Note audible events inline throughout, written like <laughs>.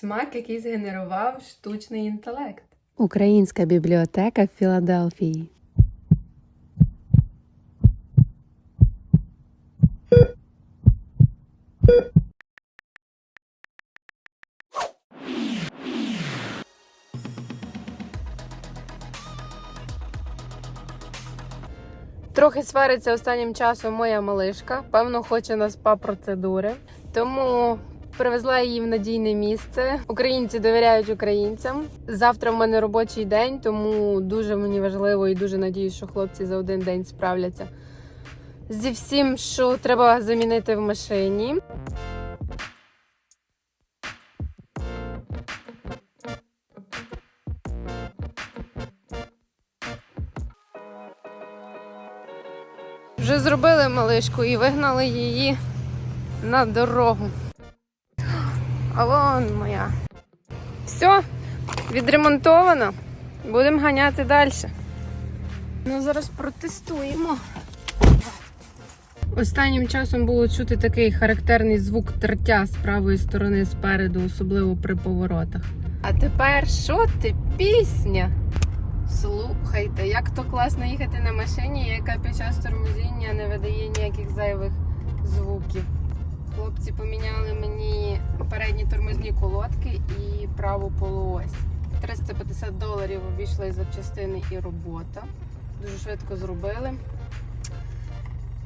Смак, який згенерував штучний інтелект. Українська бібліотека в Філадельфії. Трохи свариться останнім часом моя малишка. Певно, хоче на спа процедури. Тому привезла її в надійне місце. Українці довіряють українцям. Завтра в мене робочий день, тому дуже мені важливо і дуже надіюсь, що хлопці за один день справляться зі всім, що треба замінити в машині. Вже зробили малишку і вигнали її на дорогу. А вон моя. Все, відремонтовано. Будемо ганяти далі. Ну, зараз протестуємо. Останнім часом було чути такий характерний звук тертя з правої сторони спереду, особливо при поворотах. А тепер що ти пісня? Слухайте, як то класно їхати на машині, яка під час тормозіння не видає ніяких зайвих звуків. Хлопці поміняли мені передні тормозні колодки і праву полуось. 350 доларів обійшли запчастини і робота. Дуже швидко зробили.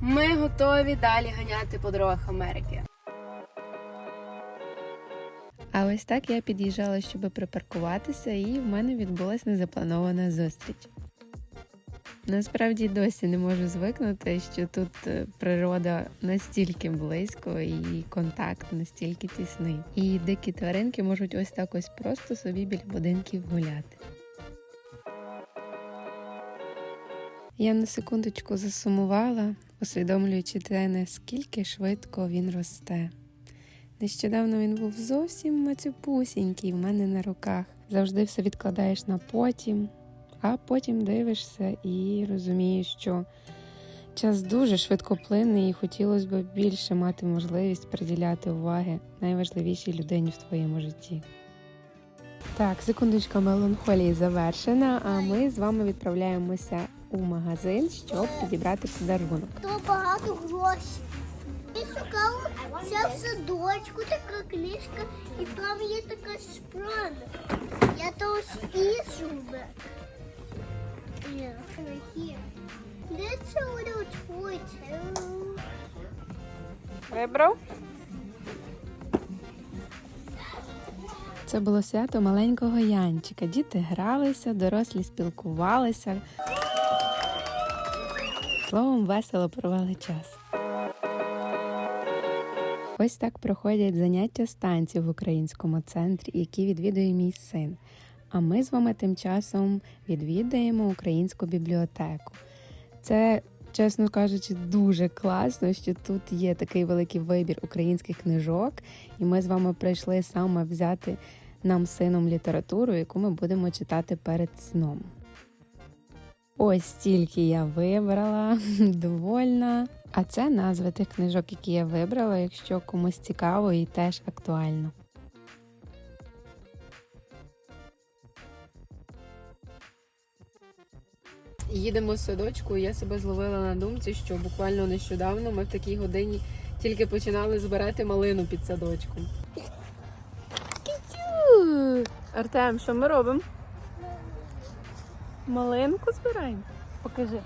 Ми готові далі ганяти по дорогах Америки. А ось так я під'їжджала, щоб припаркуватися, і в мене відбулася незапланована зустріч. Насправді досі не можу звикнути, що тут е, природа настільки близько і контакт настільки тісний. І дикі тваринки можуть ось так ось просто собі біля будинків гуляти. Я на секундочку засумувала, усвідомлюючи те, наскільки швидко він росте. Нещодавно він був зовсім мацюпусінький в мене на руках. Завжди все відкладаєш на потім, а потім дивишся і розумієш, що час дуже швидко плине, і хотілося б більше мати можливість приділяти уваги найважливішій людині в твоєму житті. Так, секундочка меланхолії завершена, а ми з вами відправляємося у магазин, щоб підібрати подарунок. То багато грошей. Я шукала це в садочку, така книжка, і там є така шпрана. Я то спішу би. Де це учується? Вибрав? Це було свято маленького Янчика. Діти гралися, дорослі спілкувалися. Словом, весело провели час. Ось так проходять заняття з танців в українському центрі, які відвідує мій син. А ми з вами тим часом відвідаємо українську бібліотеку. Це, чесно кажучи, дуже класно, що тут є такий великий вибір українських книжок, і ми з вами прийшли саме взяти нам сином літературу, яку ми будемо читати перед сном. Ось стільки я вибрала, <laughs> довольна. А це назви тих книжок, які я вибрала, якщо комусь цікаво і теж актуально. Їдемо з садочку, і я себе зловила на думці, що буквально нещодавно ми в такій годині тільки починали збирати малину під садочком. Артем, що ми робимо? Малинку збираємо? Покажи.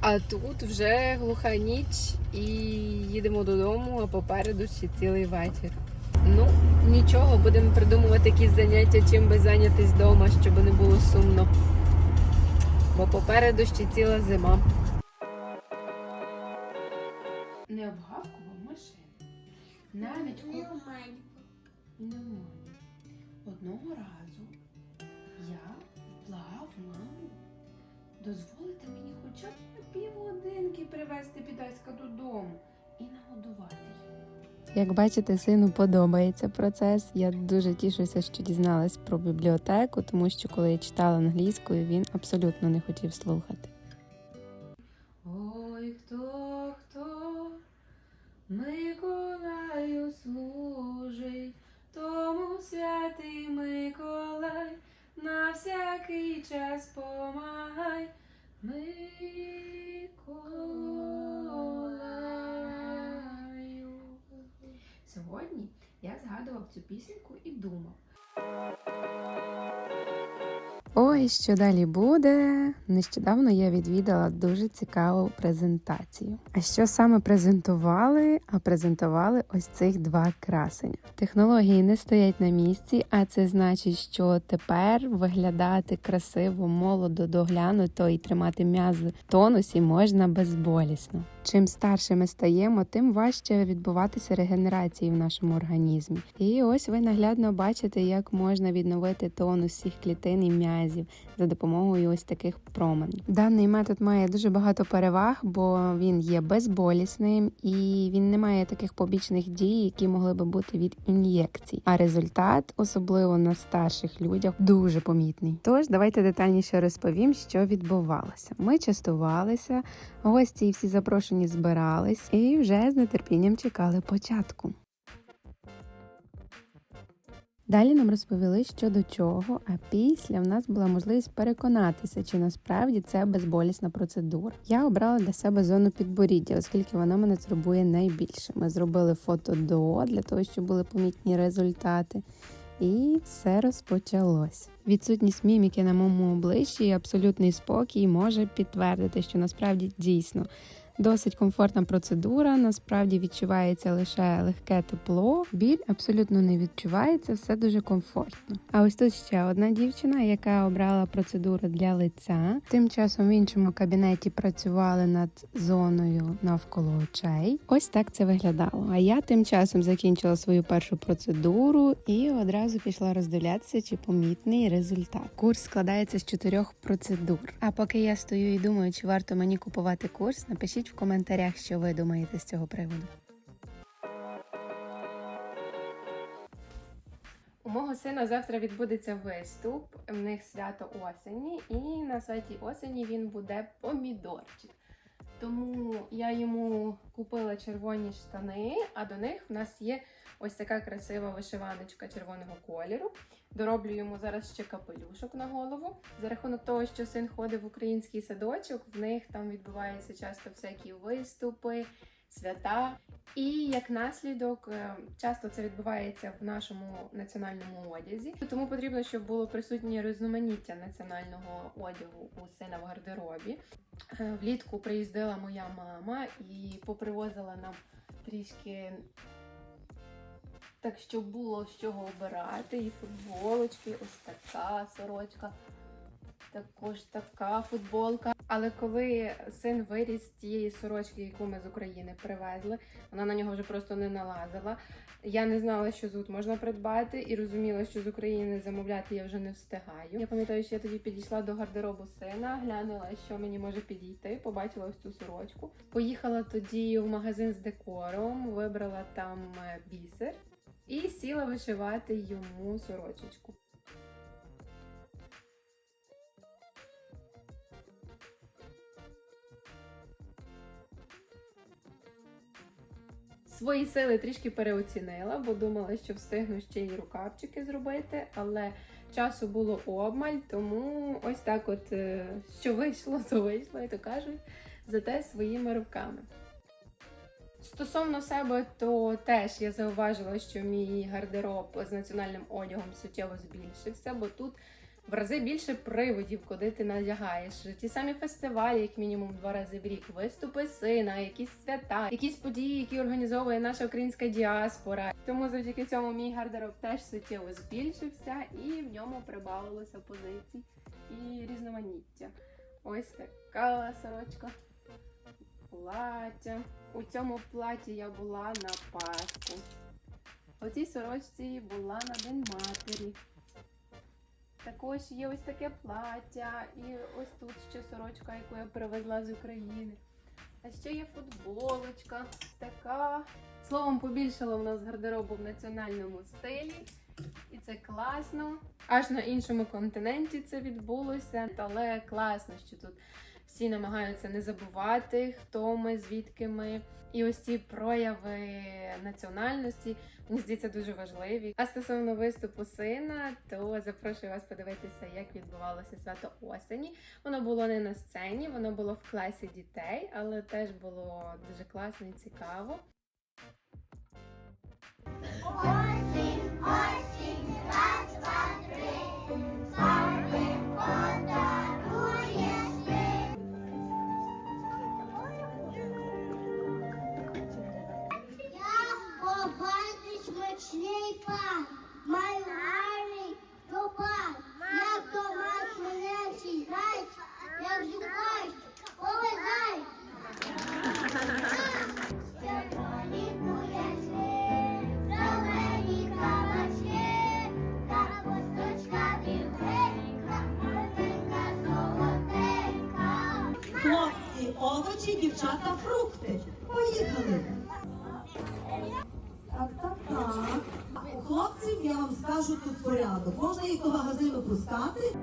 А тут вже глуха ніч і їдемо додому, а попереду ще цілий вечір. Ну, нічого, будемо придумувати якісь заняття, чим би зайнятись вдома, щоб не було сумно. Бо попереду ще ціла зима. Не обгавкував машину. Навіть коли Немає. Одного разу я благав маму дозволити мені хоча б на півгодинки привезти підаська додому і нагодувати її. Як бачите, сину подобається процес. Я дуже тішуся, що дізналась про бібліотеку, тому що коли я читала англійською, він абсолютно не хотів слухати. Я згадував цю пісеньку і думав. Ой, що далі буде? Нещодавно я відвідала дуже цікаву презентацію. А що саме презентували? А презентували ось цих два красення. Технології не стоять на місці, а це значить, що тепер виглядати красиво, молодо, доглянуто і тримати м'язи в тонусі можна безболісно. Чим старше ми стаємо, тим важче відбуватися регенерації в нашому організмі. І ось ви наглядно бачите, як можна відновити тонус всіх клітин і м'язів за допомогою ось таких променів. Даний метод має дуже багато переваг, бо він є безболісним і він не має таких побічних дій, які могли би бути від ін'єкцій. А результат, особливо на старших людях, дуже помітний. Тож давайте детальніше розповім, що відбувалося. Ми частувалися, гості і всі запрошені збирались і вже з нетерпінням чекали початку. Далі нам розповіли, що до чого, а після в нас була можливість переконатися, чи насправді це безболісна процедура. Я обрала для себе зону підборіддя, оскільки вона мене турбує найбільше. Ми зробили фото до для того, щоб були помітні результати. І все розпочалось. Відсутність міміки на моєму обличчі і абсолютний спокій може підтвердити, що насправді дійсно досить комфортна процедура. Насправді відчувається лише легке тепло, біль абсолютно не відчувається, все дуже комфортно. А ось тут ще одна дівчина, яка обрала процедуру для лиця. Тим часом в іншому кабінеті працювали над зоною навколо очей. Ось так це виглядало. А я тим часом закінчила свою першу процедуру і одразу пішла роздивлятися, чи помітний результат. Курс складається з чотирьох процедур. А поки я стою і думаю, чи варто мені купувати курс, напишіть в коментарях, що ви думаєте з цього приводу. У мого сина завтра відбудеться виступ. В них свято осені, і на святі осені він буде помідорчик. Тому я йому купила червоні штани, а до них в нас є ось така красива вишиваночка червоного кольору. Дороблю йому зараз ще капелюшок на голову. За рахунок того, що син ходить в український садочок, в них там відбуваються часто всякі виступи, свята. І як наслідок, е, часто це відбувається в нашому національному одязі. Тому потрібно, щоб було присутнє різноманіття національного одягу у сина в гардеробі. Е, Влітку приїздила моя мама і попривозила нам трішки. Так що було з чого обирати, і футболочки, ось така сорочка, також така футболка. Але коли син виріс тієї сорочки, яку ми з України привезли, вона на нього вже просто не налазила. Я не знала, що тут можна придбати, і розуміла, що з України замовляти я вже не встигаю. Я пам'ятаю, що я тоді підійшла до гардеробу сина, глянула, що мені може підійти, побачила ось цю сорочку. Поїхала тоді в магазин з декором, вибрала там бісер і сіла вишивати йому сорочечку. Свої сили трішки переоцінила, бо думала, що встигну ще й рукавчики зробити, але часу було обмаль, тому ось так от е, що вийшло, то вийшло, і то кажуть, зате своїми руками. Стосовно себе, то теж я зауважила, що мій гардероб з національним одягом суттєво збільшився, бо тут в рази більше приводів, куди ти надягаєш. Ті самі фестивалі, як мінімум два рази в рік, виступи сина, якісь свята, якісь події, які організовує наша українська діаспора. Тому завдяки цьому мій гардероб теж суттєво збільшився, і в ньому прибавилося позицій і різноманіття. Ось така сорочка. Плаття. У цьому платі я була на Пасху. У цій сорочці була на День матері. Також є ось таке плаття, і ось тут ще сорочка, яку я привезла з України. А ще є футболочка, така. Словом, побільшало в нас гардеробу в національному стилі. І це класно. Аж на іншому континенті це відбулося. Але класно, що тут всі намагаються не забувати, хто ми, звідки ми. І ось ці прояви національності, мені здається, дуже важливі. А стосовно виступу сина, то запрошую вас подивитися, як відбувалося свято осені. Воно було не на сцені, воно було в класі дітей, але теж було дуже класно і цікаво. Осінь, осінь, раз, два, три. Фарби подаруєш Хлопці, овочі, дівчата, фрукти. Поїхали. Так, так, так. У хлопців я вам скажу тут порядок. Можна їх до магазину пускати.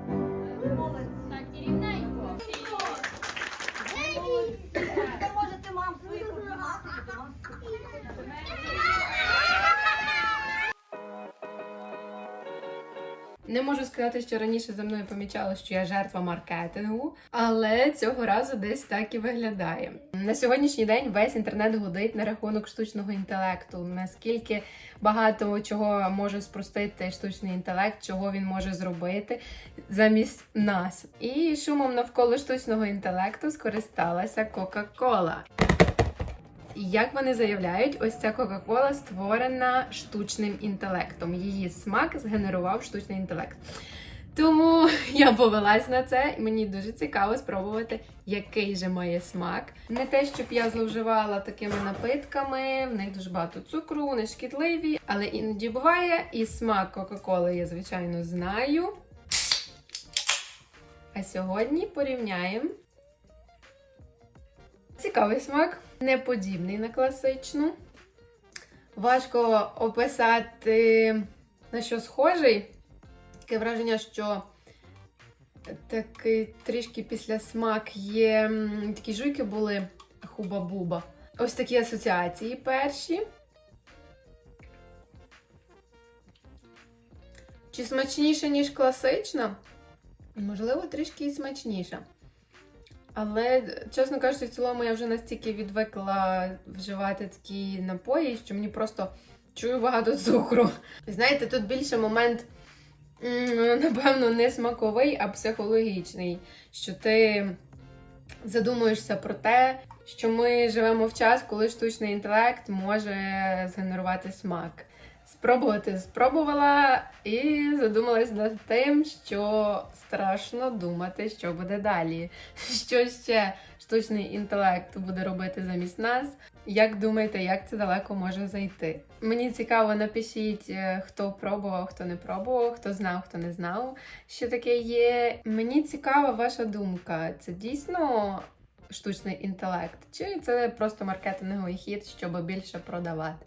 Не можу сказати, що раніше за мною помічали, що я жертва маркетингу, але цього разу десь так і виглядає. На сьогоднішній день весь інтернет гудить на рахунок штучного інтелекту. Наскільки багато чого може спростити штучний інтелект, чого він може зробити замість нас. І шумом навколо штучного інтелекту скористалася Кока-Кола. Як вони заявляють, ось ця Кока-Кола створена штучним інтелектом. Її смак згенерував штучний інтелект. Тому <laughs> я повелась на це, і мені дуже цікаво спробувати, який же має смак. Не те, щоб я зловживала такими напитками, в них дуже багато цукру, вони шкідливі, але іноді буває. І смак Кока-Коли я, звичайно, знаю. А сьогодні порівняємо Цікавий смак, не подібний на класичну. Важко описати на що схожий. Таке враження, що такий трішки після смак є. Такі жуйки були хуба-буба. Ось такі асоціації перші. Чи смачніше, ніж класична? Можливо, трішки і смачніша. Але, чесно кажучи, в цілому я вже настільки відвикла вживати такі напої, що мені просто чую багато цукру. Знаєте, тут більше момент, напевно, не смаковий, а психологічний. Що ти задумуєшся про те, що ми живемо в час, коли штучний інтелект може згенерувати смак. Спробувати спробувала і задумалась над тим, що страшно думати, що буде далі. <laughs> Що ще штучний інтелект буде робити замість нас? Як думаєте, як це далеко може зайти? Мені цікаво, напишіть, е, хто пробував, хто не пробував, хто знав, хто не знав, що таке є. Мені цікава ваша думка. Це дійсно штучний інтелект, чи це просто маркетинговий хід, щоб більше продавати?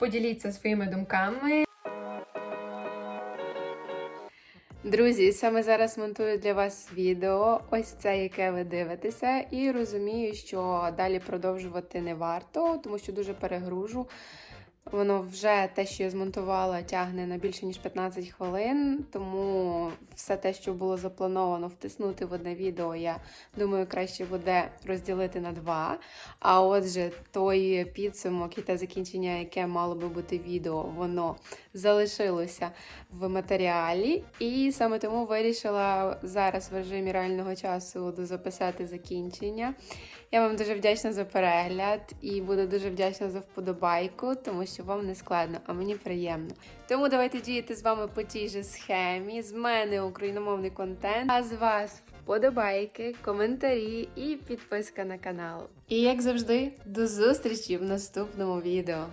Поділіться своїми думками. Друзі, саме зараз монтую для вас відео, ось це, яке ви дивитеся, і розумію, що далі продовжувати не варто, тому що дуже перегружу. Воно вже те, що я змонтувала, тягне на більше ніж 15 хвилин, тому все те, що було заплановано втиснути в одне відео, я думаю, краще буде розділити на два. А отже, той підсумок і те закінчення, яке мало би бути відео, воно залишилося в матеріалі. І саме тому вирішила зараз в режимі реального часу записати закінчення. Я вам дуже вдячна за перегляд і буду дуже вдячна за вподобайку, тому що вам не складно, а мені приємно. Тому давайте діяти з вами по тій же схемі. З мене україномовний контент, а з вас вподобайки, коментарі і підписка на канал. І як завжди, до зустрічі в наступному відео.